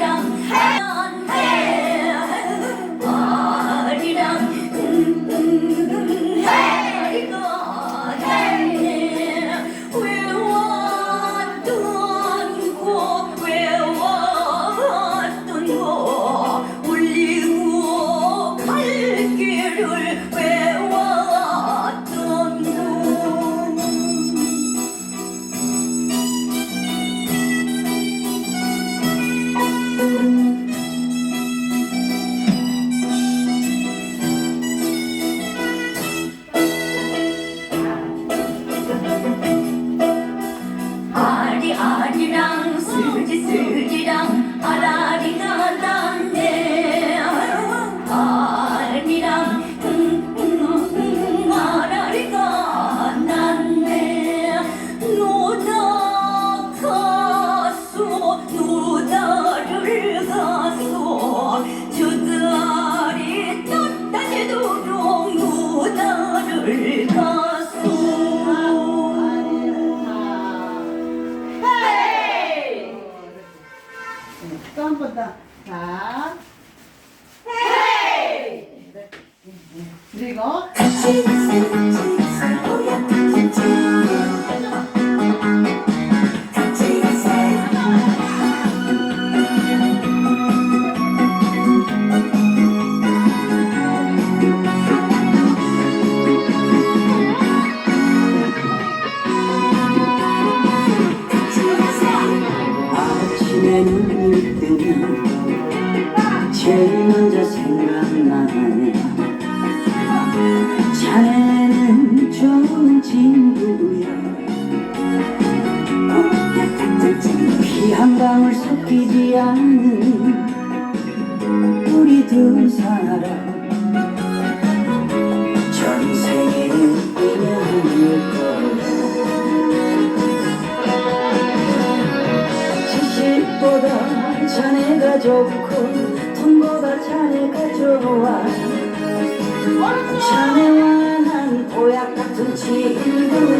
freedom. Hey! Acıdan, sürücü sürücüden, ara 네, 또한 번 더. 자. 헤이! 네, 네. 그리고. 제일 먼저 생각나네. 자네는 좋은 친구야 귀한 방울 섞이지 않는 우리 두 사람 자네가 좋고 돈보다 자네가 좋아. 자네와 난 보약 같은 친구